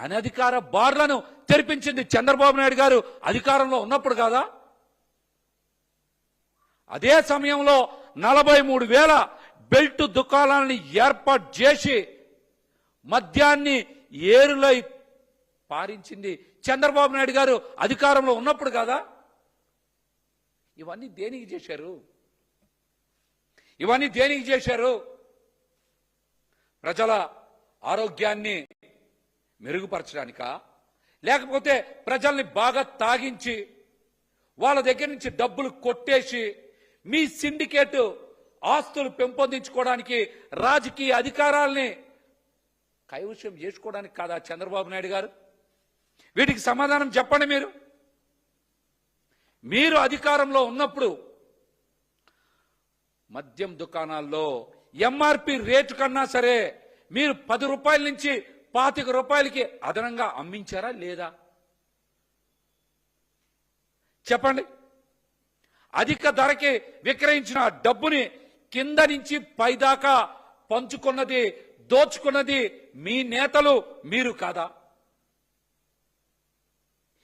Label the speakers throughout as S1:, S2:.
S1: అనధికార బార్లను తెరిపించింది చంద్రబాబు నాయుడు గారు అధికారంలో ఉన్నప్పుడు కాదా? అదే సమయంలో నలభై మూడు వేల బెల్ట్ దుకాణాలని ఏర్పాటు చేసి మద్యాన్ని ఏరులై పారించింది చంద్రబాబు నాయుడు గారు అధికారంలో ఉన్నప్పుడు కాదా? ఇవన్నీ దేనికి చేశారు? ఇవన్నీ దేనికి చేశారు? ప్రజల ఆరోగ్యాన్ని మెరుగుపరచడానికా? లేకపోతే ప్రజల్ని బాగా తాగించి వాళ్ళ దగ్గర నుంచి డబ్బులు కొట్టేసి మీ సిండికేట్ ఆస్తులు పెంపొందించుకోవడానికి రాజకీయ అధికారాల్ని కైవశం చేసుకోవడానికి కాదా చంద్రబాబు నాయుడు గారు? వీటికి సమాధానం చెప్పండి మీరు. మీరు అధికారంలో ఉన్నప్పుడు మద్యం దుకాణాల్లో ఎంఆర్పి రేటు కన్నా సరే మీరు పది రూపాయల నుంచి పాతిక రూపాయలకి అదనంగా అమ్మించారా లేదా? చెప్పండి. అధిక ధరకి విక్రయించిన డబ్బుని కింద నుంచి పైదాకా పంచుకున్నది దోచుకున్నది మీ నేతలు మీరు కాదా?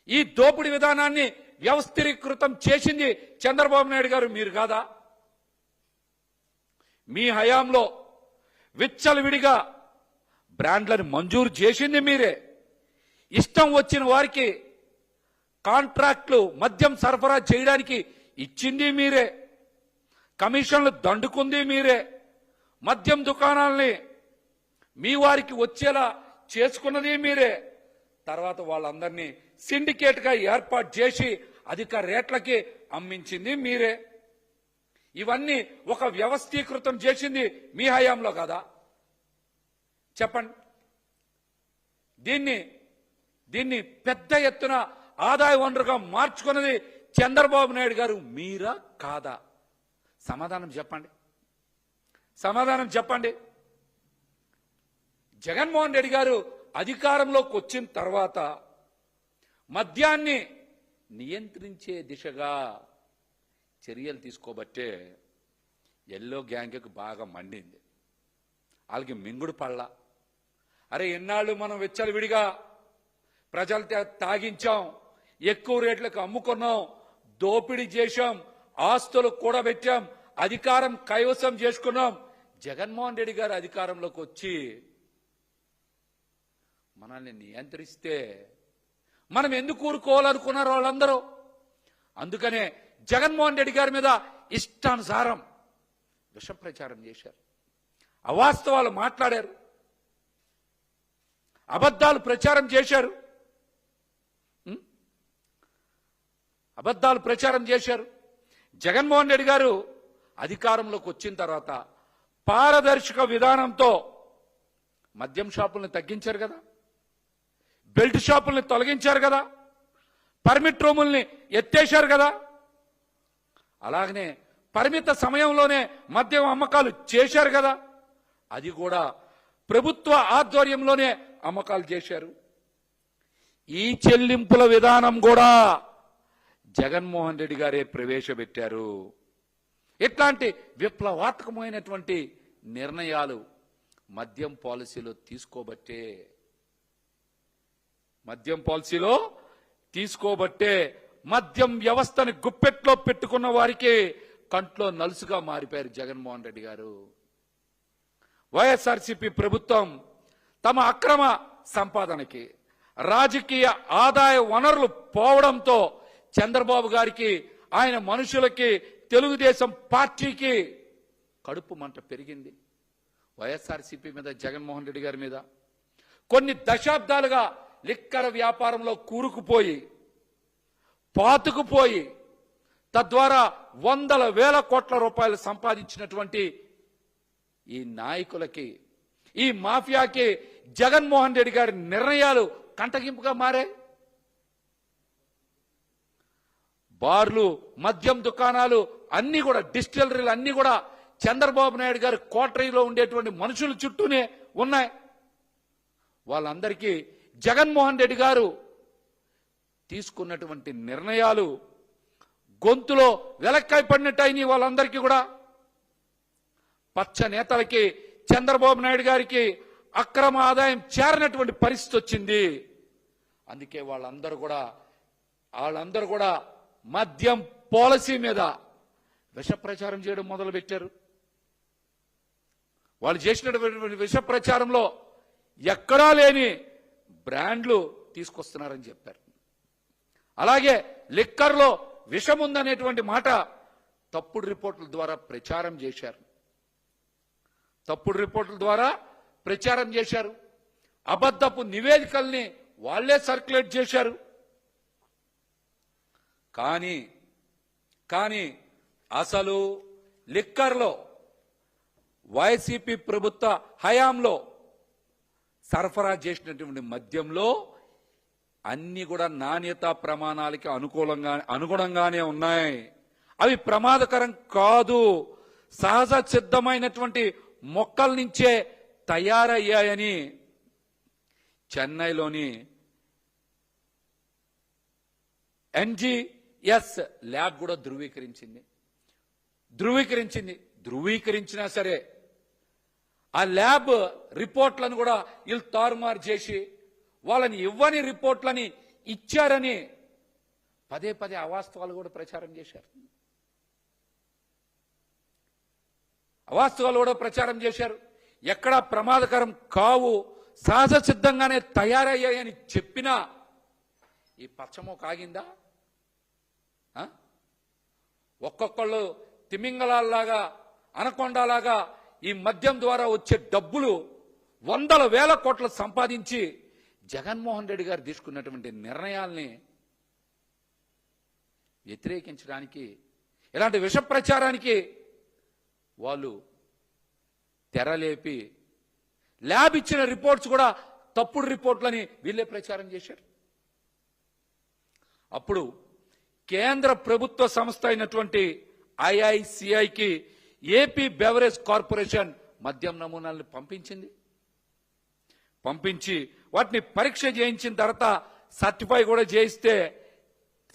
S1: ఈ దోపిడీ విధానాన్ని వ్యవస్థీకృతం చేసింది చంద్రబాబు నాయుడు గారు మీరు కాదా? మీ హయాంలో విచ్చలవిడిగా బ్రాండ్లను మంజూరు చేసింది మీరే. ఇష్టం వచ్చిన వారికి కాంట్రాక్ట్లు మద్యం సరఫరా చేయడానికి ఇచ్చింది మీరే. కమిషన్లు దండుకుంది మీరే. మద్యం దుకాణాలని మీ వారికి వచ్చేలా చేసుకున్నది మీరే. తర్వాత వాళ్ళందరినీ సిండికేట్గా ఏర్పాటు చేసి అధిక రేట్లకి అమ్మించింది మీరే. ఇవన్నీ ఒక వ్యవస్థీకృతం చేసింది మీ హయాంలో కదా? చెప్పండి. దీన్ని దీన్ని పెద్ద ఎత్తున ఆదాయ వనరుగా మార్చుకున్నది చంద్రబాబు నాయుడు గారు మీరా కాదా? సమాధానం చెప్పండి. సమాధానం చెప్పండి. జగన్మోహన్ రెడ్డి గారు అధికారంలోకి వచ్చిన తర్వాత మద్యాన్ని నియంత్రించే దిశగా చర్యలు తీసుకోబట్టే ఎల్లో గ్యాంగ్కి బాగా మండింది. వాళ్ళకి మింగుడు పళ్ళ అరే ఎన్నాళ్ళు మనం విచ్చలవిడిగా ప్రజలు తాగించాం ఎక్కువ రేట్లకు అమ్ముకున్నాం దోపిడీ చేశాం ఆస్తులు కూడబెట్టాం అధికారం కైవసం చేసుకున్నాం. జగన్మోహన్ రెడ్డి గారు అధికారంలోకి వచ్చి మనల్ని నియంత్రిస్తే మనం ఎందుకు ఊరుకోవాలనుకున్నారు వాళ్ళందరూ? అందుకనే జగన్మోహన్ రెడ్డి గారి మీద ఇష్టానుసారం విషప్రచారం చేశారు. అవాస్తవాలు మాట్లాడారు. అబద్ధాలు ప్రచారం చేశారు. అబద్ధాలు ప్రచారం చేశారు. జగన్మోహన్ రెడ్డి గారు అధికారంలోకి వచ్చిన తర్వాత పారదర్శక విధానంతో మద్యం షాపుల్ని తగ్గించారు కదా. బెల్ట్ షాపుల్ని తొలగించారు కదా. పర్మిట్ రూముల్ని ఎత్తేశారు కదా. అలాగనే పరిమిత సమయంలోనే మద్యం అమ్మకాలు చేశారు కదా. అది కూడా ప్రభుత్వ ఆధ్వర్యంలోనే అమ్మకాలు చేశారు. ఈ చెల్లింపుల విధానం కూడా జగన్మోహన్ రెడ్డి గారే ప్రవేశపెట్టారు. ఇట్లాంటి విప్లవాత్మకమైనటువంటి నిర్ణయాలు మద్యం పాలసీలో తీసుకోబట్టే మద్యం పాలసీలో తీసుకోబట్టే మద్యం వ్యవస్థని గుప్పెట్లో పెట్టుకున్న వారికి కంట్లో నలుసుగా మారిపోయారు జగన్మోహన్ రెడ్డి గారు. వైఎస్ఆర్సీపీ ప్రభుత్వం తమ అక్రమ సంపాదనకి రాజకీయ ఆదాయ వనరులు పోవడంతో చంద్రబాబు గారికి ఆయన మనుషులకి తెలుగుదేశం పార్టీకి కడుపు మంట పెరిగింది. వైఎస్ఆర్సీపీ మీద జగన్మోహన్ రెడ్డి గారి మీద కొన్ని దశాబ్దాలుగా లిక్కర వ్యాపారంలో కూరుకుపోయి పాతుకుపోయి తద్వారా వందల వేల కోట్ల రూపాయలు సంపాదించినటువంటి ఈ నాయకులకి ఈ మాఫియాకి జగన్మోహన్ రెడ్డి గారి నిర్ణయాలు కంటగింపుగా మారాయి బార్లు మద్యం దుకాణాలు అన్ని కూడా డిస్టిలరీలు అన్ని కూడా చంద్రబాబు నాయుడు గారి కోటరీలో ఉండేటువంటి మనుషుల చుట్టూనే ఉన్నాయి. వాళ్ళందరికీ జగన్మోహన్ రెడ్డి గారు తీసుకున్నటువంటి నిర్ణయాలు గొంతులో వెలక్కాయ పడినట్టు అయినాయి వాళ్ళందరికీ కూడా. పచ్చ నేతలకి చంద్రబాబు నాయుడు గారికి అక్రమ ఆదాయం చేరనటువంటి పరిస్థితి వచ్చింది. అందుకే వాళ్ళందరూ కూడా వాళ్ళందరూ కూడా మద్యం పాలసీ మీద విష ప్రచారం చేయడం మొదలు పెట్టారు వాళ్ళు చేసినటువంటి విష ప్రచారంలో ఎక్కడా లేని బ్రాండ్లు తీసుకొస్తున్నారని చెప్పారు. అలాగే లిక్కర్లో విషం ఉందనేటువంటి మాట తప్పుడు రిపోర్టుల ద్వారా ప్రచారం చేశారు. తప్పుడు రిపోర్టుల ద్వారా ప్రచారం చేశారు. అబద్ధపు నివేదికల్ని వాళ్ళే సర్క్యులేట్ చేశారు. కానీ కానీ అసలు లిక్కర్లో వైసీపీ ప్రభుత్వ హయాంలో సరఫరా చేసినటువంటి మద్యంలో అన్ని కూడా నాణ్యతా ప్రమాణాలకి అనుకూలంగా అనుగుణంగానే ఉన్నాయి. అవి ప్రమాదకరం కాదు. సహజ సిద్ధమైనటువంటి మొక్కల నుంచే తయారయ్యాయని చెన్నైలోని ఎన్జిఎస్ ల్యాబ్ కూడా ధృవీకరించింది. ధృవీకరించింది. ధృవీకరించినా సరే ఆ ల్యాబ్ రిపోర్ట్లను కూడా వీళ్ళు తారుమారు చేసి వాళ్ళని ఇవ్వని రిపోర్ట్లని ఇచ్చారని పదే పదే అవాస్తవాలు కూడా ప్రచారం చేశారు. అవాస్తవాలు కూడా ప్రచారం చేశారు. ఎక్కడా ప్రమాదకరం కావు. సహజ సిద్ధంగానే తయారయ్యాయని చెప్పినా ఈ పచ్చమో కాగిందా? ఒక్కొక్కళ్ళు తిమింగళాల్లాగా అనకొండలాగా ఈ మద్యం ద్వారా వచ్చే డబ్బులు వందల వేల కోట్లు సంపాదించి జగన్మోహన్ రెడ్డి గారు తీసుకున్నటువంటి నిర్ణయాల్ని వ్యతిరేకించడానికి ఇలాంటి విష ప్రచారానికి వాళ్ళు తెరలేపి ల్యాబ్ ఇచ్చిన రిపోర్ట్స్ కూడా తప్పుడు రిపోర్ట్లని వీళ్ళే ప్రచారం చేశారు. అప్పుడు కేంద్ర ప్రభుత్వ సంస్థ అయినటువంటి ఐఐసిఐకి ఏపీ బెవరేజ్ కార్పొరేషన్ మద్యం నమూనాలను పంపించింది. పంపించి వాటిని పరీక్ష చేయించిన తర్వాత సర్టిఫై కూడా చేయిస్తే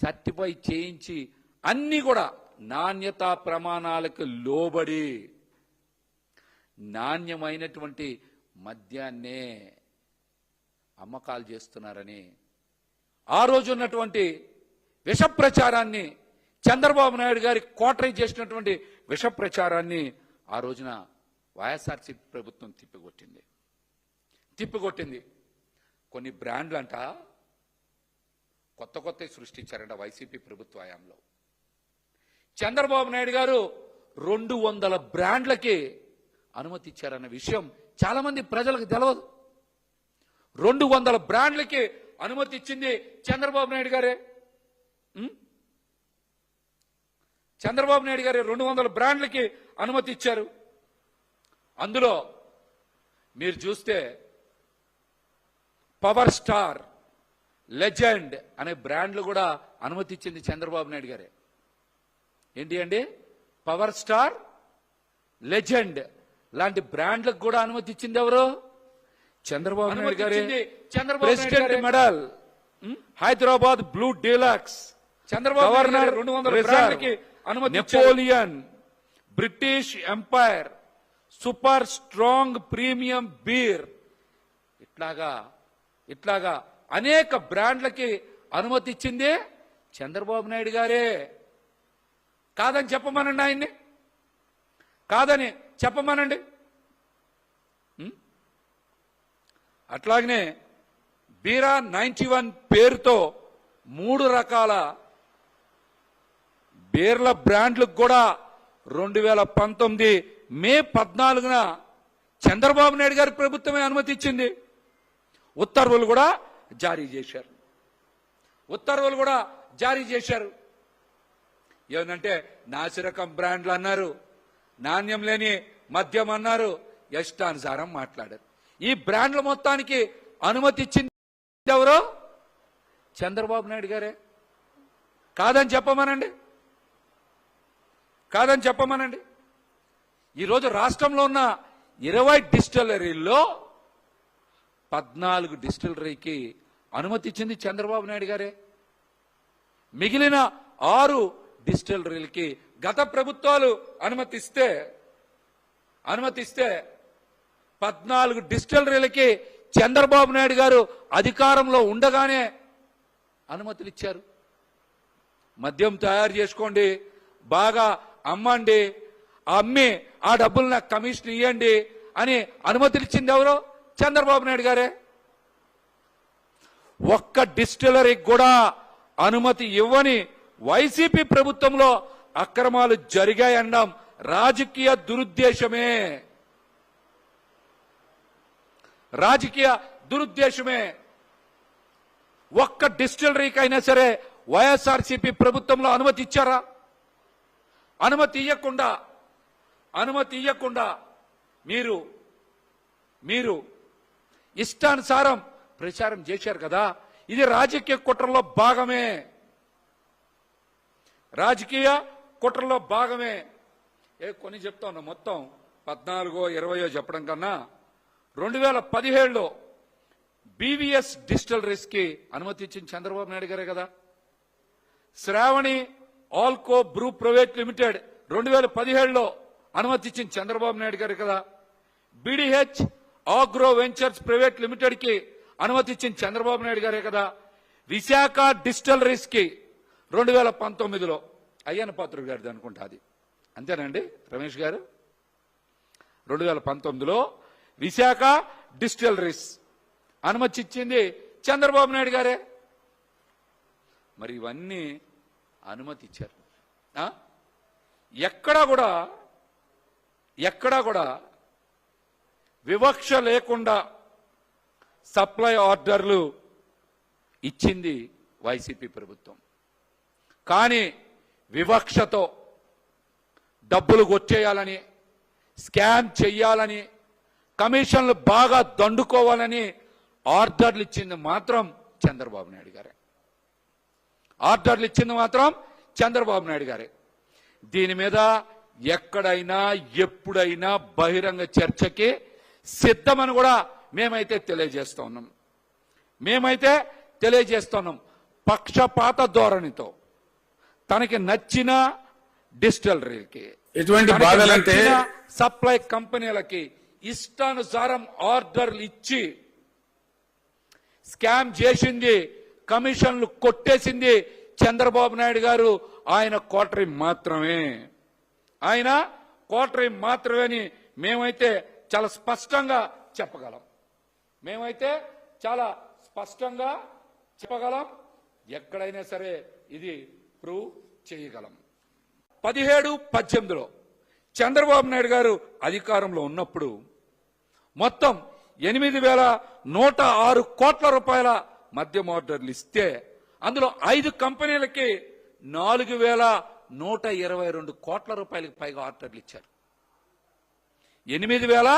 S1: సర్టిఫై చేయించి అన్ని కూడా నాణ్యతా ప్రమాణాలకు లోబడి నాణ్యమైనటువంటి మద్యాన్నే అమ్మకాలు చేస్తున్నారని ఆ రోజు ఉన్నటువంటి విష ప్రచారాన్ని చంద్రబాబు నాయుడు గారి కోటరీ చేసినటువంటి విష ప్రచారాన్ని ఆ రోజున వైఎస్ఆర్సీపీ ప్రభుత్వం తిప్పికొట్టింది. తిప్పికొట్టింది. కొన్ని బ్రాండ్లు అంట కొత్త కొత్త సృష్టించారంట వైసీపీ ప్రభుత్వ హయాంలో. చంద్రబాబు నాయుడు గారు రెండు వందల బ్రాండ్లకి అనుమతి ఇచ్చారన్న విషయం చాలా మంది ప్రజలకు తెలవదు. రెండు వందల బ్రాండ్లకి అనుమతి ఇచ్చింది చంద్రబాబు నాయుడు గారే. చంద్రబాబు నాయుడు గారు రెండు వందల బ్రాండ్లకి అనుమతి ఇచ్చారు అందులో మీరు చూస్తే పవర్ స్టార్ లెజెండ్ అనే బ్రాండ్లు కూడా అనుమతి ఇచ్చింది చంద్రబాబు నాయుడు గారే. ఏంటి అండి? పవర్ స్టార్ లెజెండ్ లాంటి బ్రాండ్లకు కూడా అనుమతి ఇచ్చింది ఎవరు? చంద్రబాబు నాయుడు గారే.
S2: Chandrababu
S1: president. Medal. Hyderabad blue deluxe.
S2: Chandrababu
S1: governor
S2: రెండు వందల.
S1: Napoleon British empire super strong premium beer. ఇట్లాగా ఇట్లాగా అనేక బ్రాండ్లకి అనుమతి ఇచ్చింది చంద్రబాబు నాయుడు గారే. కాదని చెప్పమనండి ఆయన్ని. కాదని చెప్పమనండి. అట్లాగనే బీరా నైంటీ వన్ పేరుతో మూడు రకాల బీర్ల బ్రాండ్లకు కూడా రెండు వేల పంతొమ్మిది మే పద్నాలుగున చంద్రబాబు నాయుడు గారి ప్రభుత్వమే అనుమతి ఇచ్చింది ఉత్తర్వులు కూడా జారీ చేశారు. ఉత్తర్వులు కూడా జారీ చేశారు. ఏమంటే నాసిరకం బ్రాండ్లు అన్నారు. నాణ్యం లేని మద్యం అన్నారు. ఇష్టానుసారం మాట్లాడారు. ఈ బ్రాండ్ల మొత్తానికి అనుమతి ఇచ్చింది ఎవరు? చంద్రబాబు నాయుడు గారే. కాదని చెప్పమనండి. కాదని చెప్పమనండి. ఈరోజు రాష్ట్రంలో ఉన్న ఇరవై డిస్టిలరీల్లో పద్నాలుగు డిస్టిలరీకి అనుమతి ఇచ్చింది చంద్రబాబు నాయుడు గారే. మిగిలిన ఆరు డిస్టిలరీలకి గత ప్రభుత్వాలు అనుమతిస్తే అనుమతిస్తే పద్నాలుగు డిస్టిలరీలకి చంద్రబాబు నాయుడు గారు అధికారంలో ఉండగానే అనుమతులు ఇచ్చారు మద్యం తయారు చేసుకోండి బాగా అమ్మండి అమ్మి ఆ డబ్బులు నాకు కమిషన్ ఇవ్వండి అని అనుమతులు ఇచ్చింది ఎవరో? చంద్రబాబు నాయుడు గారే. ఒక్క డిస్టిలరీకి కూడా అనుమతి ఇవ్వని వైసీపీ ప్రభుత్వంలో అక్రమాలు జరిగాయనడం రాజకీయ దురుద్దేశమే. రాజకీయ దురుద్దేశమే. ఒక్క డిస్టిలరీకైనా అయినా సరే వైఎస్ఆర్సీపీ ప్రభుత్వంలో అనుమతి ఇచ్చారా? అనుమతి ఇవ్వకుండా అనుమతి ఇవ్వకుండా మీరు మీరు ఇష్టానుసారం ప్రచారం చేశారు కదా? ఇది రాజకీయ కుట్రలో భాగమే. రాజకీయ కుట్రలో భాగమే. ఏ కొని చెప్తా ఉన్నా మొత్తం. పద్నాలుగో ఇరవయో చెప్పడం కన్నా రెండు వేల పదిహేడులో బీవీఎస్ డిజిటల్ రిస్క్కి అనుమతి ఇచ్చింది చంద్రబాబు నాయుడు గారే కదా. Shravani alco brew private limited రెండు వేల పదిహేడులో అనుమతి ఇచ్చింది చంద్రబాబు నాయుడు గారు కదా. బీడీహెచ్ ఆగ్రో వెంచర్స్ ప్రైవేట్ లిమిటెడ్కి అనుమతి ఇచ్చింది చంద్రబాబు నాయుడు గారే కదా. విశాఖ డిస్టిలరీస్కి రెండు వేల పంతొమ్మిదిలో అయ్యన్న పాత్రుడు గారిది అనుకుంటా అది. అంతేనండి? రమేష్ గారు? రెండు వేల పంతొమ్మిదిలో విశాఖ డిస్టిలరీస్ అనుమతి ఇచ్చింది చంద్రబాబు నాయుడు గారే. మరి ఇవన్నీ అనుమతి ఇచ్చారు ఎక్కడా కూడా ఎక్కడా కూడా వివక్ష లేకుండా సప్లై ఆర్డర్లు ఇచ్చింది వైసీపీ ప్రభుత్వం. కానీ వివక్షతో డబ్బులు కొచ్చేయాలని స్కామ్ చెయ్యాలని కమిషన్లు బాగా దండుకోవాలని ఆర్డర్లు ఇచ్చింది మాత్రం చంద్రబాబు నాయుడు గారే. ఆర్డర్లు ఇచ్చింది మాత్రం చంద్రబాబు నాయుడు గారే. దీని మీద ఎక్కడైనా ఎప్పుడైనా బహిరంగ చర్చకి సిద్ధమని కూడా మేమైతే తెలియజేస్తున్నాం మేమైతే తెలియజేస్తున్నాం పక్షపాత ధోరణితో. తనకి నచ్చిన డిస్టిలరీకి
S3: ఎటువంటి బాధలంటే
S1: సప్లై కంపెనీలకి ఇష్టానుసారం ఆర్డర్లు ఇచ్చి స్కామ్ చేసింది కమిషన్లు కొట్టేసింది చంద్రబాబు నాయుడు గారు ఆయన కోటరీ మాత్రమే. ఆయన కోటరీ మాత్రమే అని మేమైతే చాలా స్పష్టంగా చెప్పగలం. మేమైతే చాలా స్పష్టంగా చెప్పగలం. ఎక్కడైనా సరే ఇది ప్రూవ్ చేయగలం. పదిహేడు పద్దెనిమిదిలో చంద్రబాబు నాయుడు గారు అధికారంలో ఉన్నప్పుడు మొత్తం ఎనిమిది వేల నూట ఆరు కోట్ల రూపాయల మద్యం ఆర్డర్లు ఇస్తే అందులో ఐదు కంపెనీలకి నాలుగు వేల నూట ఇరవై రెండు కోట్ల రూపాయలకు పైగా ఆర్డర్లు ఇచ్చారు. ఎనిమిది వేల